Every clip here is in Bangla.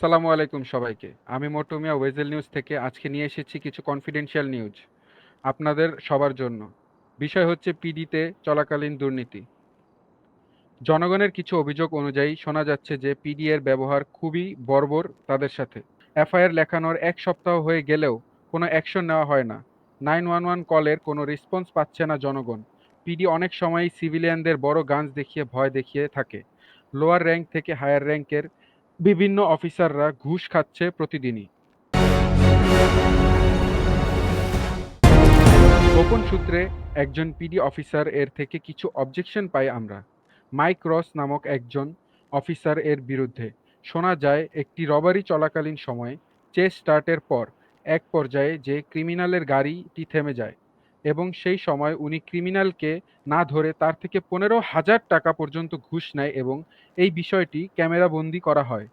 আসসালামু আলাইকুম সবাইকে। আমি মোটু মিয়া ওয়েজেল নিউজ থেকে আজকে নিয়ে এসেছি কিছু কনফিডেন্সিয়াল নিউজ আপনাদের সবার জন্য। বিষয় হচ্ছে পিডিতে চলাকালীন দুর্নীতি। জনগণের কিছু অভিযোগ অনুযায়ী শোনা যাচ্ছে যে পিডি এর ব্যবহার খুবই বর্বর তাদের সাথে। এফআইআর লেখানোর এক সপ্তাহ হয়ে গেলেও কোনো অ্যাকশন নেওয়া হয় না। নাইন ওয়ান ওয়ান কলের কোনো রেসপন্স পাচ্ছে না জনগণ। পিডি অনেক সময়ই সিভিলিয়ানদের বড় গাঞ্জ দেখিয়ে ভয় দেখিয়ে থাকে। লোয়ার র্যাঙ্ক থেকে হায়ার র্যাঙ্কের বিভিন্ন অফিসাররা ঘুষ খাচ্ছে প্রতিদিনই। গোপন সূত্রে একজন পিডি অফিসার এর থেকে কিছু অবজেকশন পাই আমরা। মাইক রস নামক একজন অফিসার এর বিরুদ্ধে। শোনা যায়, একটি রবারি চলাকালীন সময়ে, চেস স্টার্টের পর, এক পর্যায়ে যে ক্রিমিনালের গাড়িটি থেমে যায়। এবং সেই সময় উনি ক্রিমিনালকে না ধরে তার থেকে পনেরো হাজার টাকা পর্যন্ত ঘুষ নেয় এবং এই বিষয়টি ক্যামেরাবন্দি করা হয়।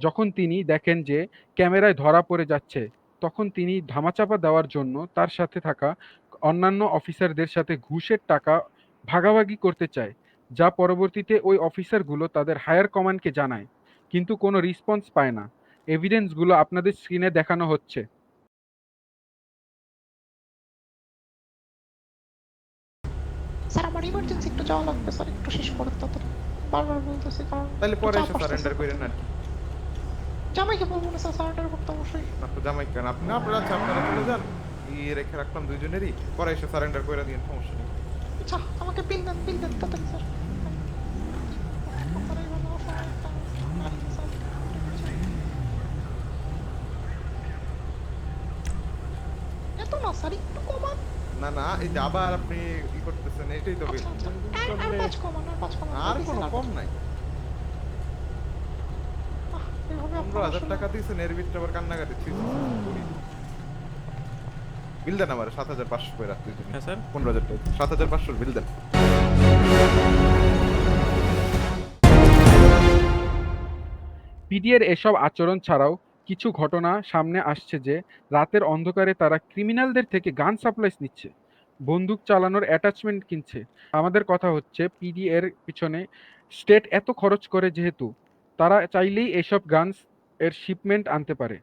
যখন তিনি দেখেন যে ক্যামেরায় ধরা পড়ে যাচ্ছে, তখন তিনি ধামাচাপা দেওয়ার জন্য তার সাথে থাকা অন্যান্য অফিসারদের সাথে ঘুষের টাকা ভাগাভাগি করতে চায়, যা পরবর্তীতে ওই অফিসারগুলো তাদের হায়ার কমান্ডকে জানায়, কিন্তু কোনো রেসপন্স পায় না। এভিডেন্সগুলো আপনাদের স্ক্রিনে দেখানো হচ্ছে। যাওয়া লাগবে স্যার একটু শেষ করে তাড়াতাড়ি। বারবার বলতেছি কারণ তাহলে পরে এসে সারেন্ডার করেন আর জামাইকে বলব না স্যার সারেন্ডার করতে অবশ্যই। না তো জামাই কেন আপনি আপনারা আচ্ছা আপনারা চলে যান। এই রেখে রাখলাম দুইজনেরই। পরে এসে সারেন্ডার করে দিন সমস্যা নেই। আচ্ছা আমাকে বিল দেন বিল দেন তাড়াতাড়ি আছে, স্যার। এত না স্যার একটু কমান। না না এই যে আবার আপনি ই করতেছেন এটাই তো বিল আচ্ছা আচ্ছা আর- কোনো কম নাই। পনেরো হাজার টাকা দিয়েছেন এর ভিতরে আবার কান্নাকাটি বিল দেন আমার সাত হাজার পাঁচশো করে রাখতে হ্যাঁ স্যার। পনেরো হাজার টাকা সাত হাজার পাঁচশোর বিল দেন। পিডিএর এসব আচরণ ছাড়াও কিছু ঘটনা সামনে আসছে যে, রাতের অন্ধকারে তারা ক্রিমিনালদের থেকে গান সাপ্লাইস নিচ্ছে। বন্দুক চালানোর অ্যাটাচমেন্ট কিনছে। আমাদের কথা হচ্ছে, পিডি এর পিছনে স্টেট এত খরচ করে যেহেতু, তারা চাইলেই এসব গানস এর শিপমেন্ট আনতে পারে।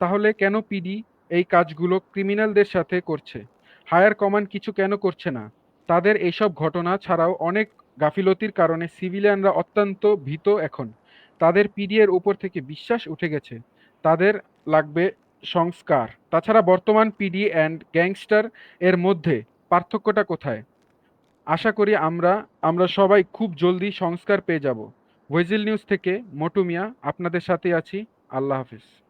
তাহলে কেন পিডি এই কাজগুলো ক্রিমিনালদের সাথে করছে? হায়ার কমান্ড কিছু কেন করছে না? তাদের এইসব ঘটনা ছাড়াও অনেক গাফিলতির কারণে সিভিলিয়ানরা অত্যন্ত ভীত এখন। তাদের পিডি এর উপর থেকে বিশ্বাস উঠে গেছে। তাদের লাগবে সংস্কার। তাছাড়া বর্তমান পিডি অ্যান্ড গ্যাংস্টার এর মধ্যে পার্থক্যটা কোথায়? আশা করি আমরা আমরা সবাই খুব জলদি সংস্কার পেয়ে যাব। ওয়েজিল নিউজ থেকে মোটুমিয়া আপনাদের সাথে আছি। আল্লাহ হাফিজ।